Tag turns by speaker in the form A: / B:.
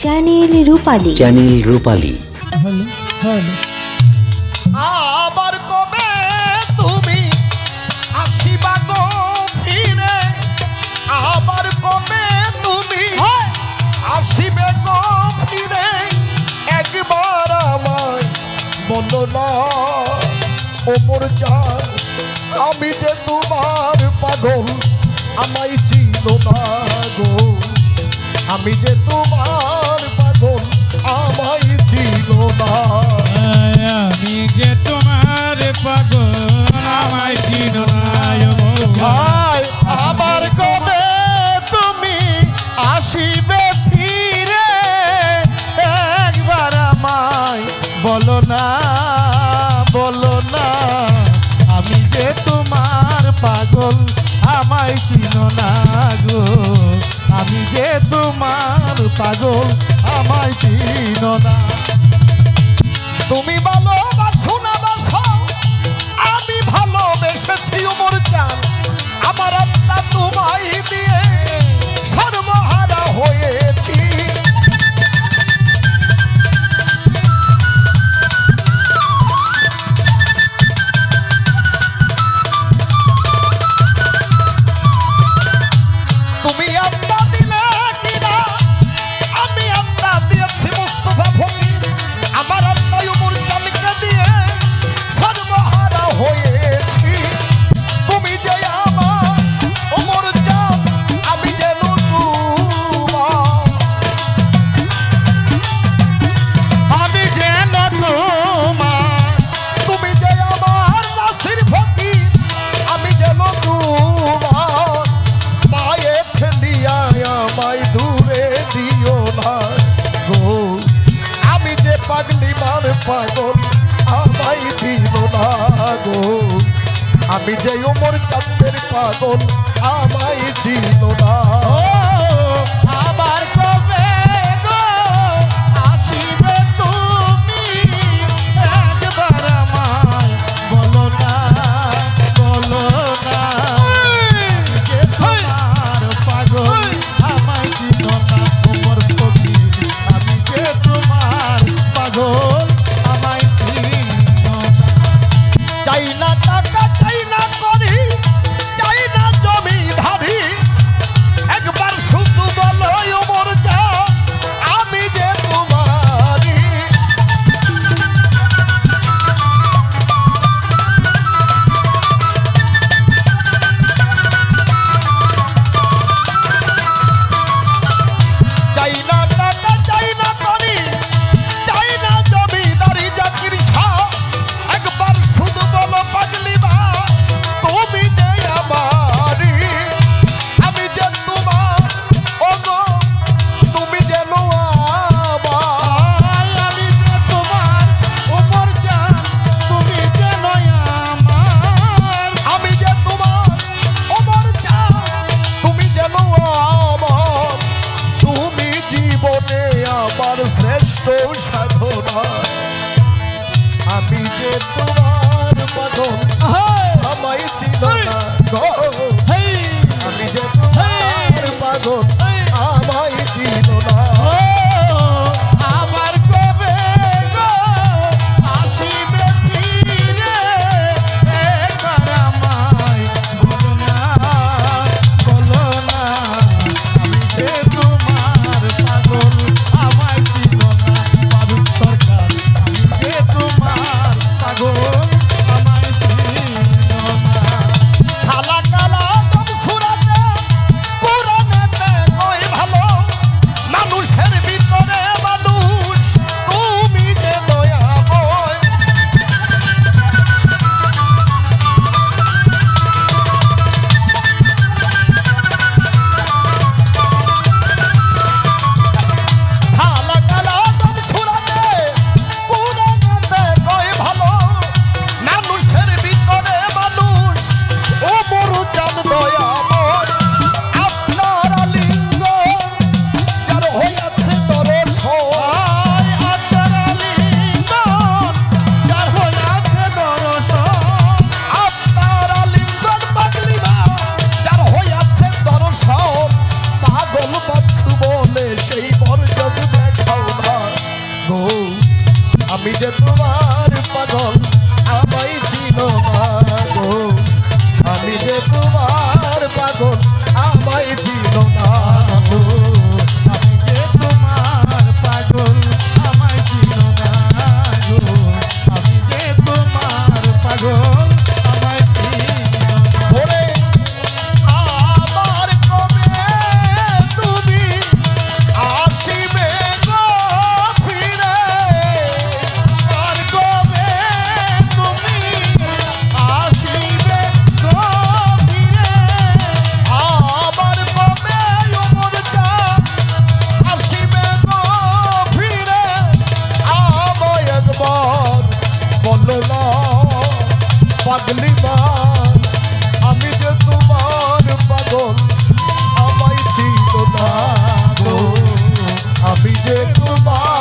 A: Channel রূপালী।
B: Channel রূপালী।
C: তুমি তুমি আসিবে না আমি যে তোমার পাগল আমায় ছিল না গো। আমি যে তোমার পাগল, আমায়
D: চিনো না।
C: তুমি ভালোবাসো না বাসো, আমি ভালোবেসেছি উমর চান আমার আত্মা তোমার পাগলি মার পাগল আমাই দিল না আমি যে ওমর চাঁদের পাগল আমাই দিল পাইলা টাকা আমি যে তোমার পাগলিমা আমি যে তোমার না আমি যে তোমার